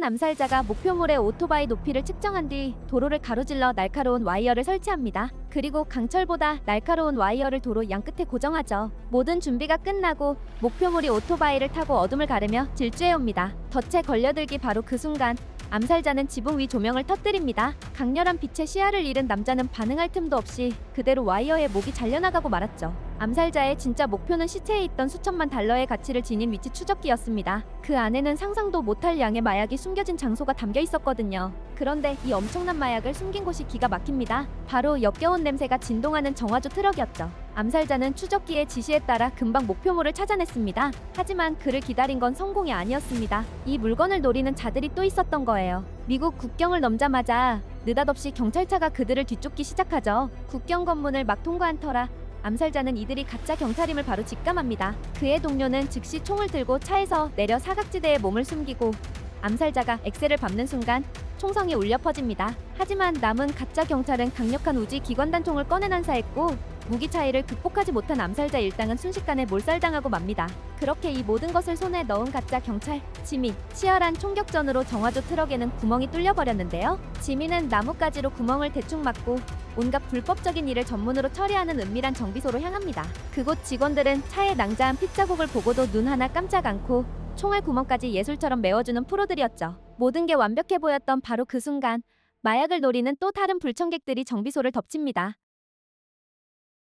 한 암살자가 목표물의 오토바이 높이를 측정한 뒤 도로를 가로질러 날카로운 와이어를 설치합니다. 그리고 강철보다 날카로운 와이어를 도로 양끝에 고정하죠. 모든 준비가 끝나고 목표물이 오토바이를 타고 어둠을 가르며 질주해옵니다. 덫에 걸려들기 바로 그 순간 암살자는 지붕 위 조명을 터뜨립니다. 강렬한 빛에 시야를 잃은 남자는 반응할 틈도 없이 그대로 와이어에 목이 잘려나가고 말았죠. 암살자의 진짜 목표는 시체에 있던 수천만 달러의 가치를 지닌 위치 추적기였습니다. 그 안에는 상상도 못할 양의 마약이 숨겨진 장소가 담겨 있었거든요. 그런데 이 엄청난 마약을 숨긴 곳이 기가 막힙니다. 바로 역겨운 냄새가 진동하는 정화조 트럭이었죠. 암살자는 추적기의 지시에 따라 금방 목표물을 찾아냈습니다. 하지만 그를 기다린 건 성공이 아니었습니다. 이 물건을 노리는 자들이 또 있었던 거예요. 미국 국경을 넘자마자 느닷없이 경찰차가 그들을 뒤쫓기 시작하죠. 국경 검문을 막 통과한 터라 암살자는 이들이 가짜 경찰임을 바로 직감합니다. 그의 동료는 즉시 총을 들고 차에서 내려 사각지대에 몸을 숨기고 암살자가 엑셀을 밟는 순간 총성이 울려 퍼집니다. 하지만 남은 가짜 경찰은 강력한 우지 기관단 총을 꺼내 난사했고 무기 차이를 극복하지 못한 암살자 일당은 순식간에 몰살당하고 맙니다. 그렇게 이 모든 것을 손에 넣은 가짜 경찰 지미 치열한 총격전으로 정화조 트럭에는 구멍이 뚫려 버렸는데요. 지미는 나뭇가지로 구멍을 대충 막고 온갖 불법적인 일을 전문으로 처리하는 은밀한 정비소로 향합니다. 그곳 직원들은 차에 낭자한 핏자국을 보고도 눈 하나 깜짝 않고 총알 구멍까지 예술처럼 메워주는 프로들이었죠. 모든 게 완벽해 보였던 바로 그 순간 마약을 노리는 또 다른 불청객들이 정비소를 덮칩니다.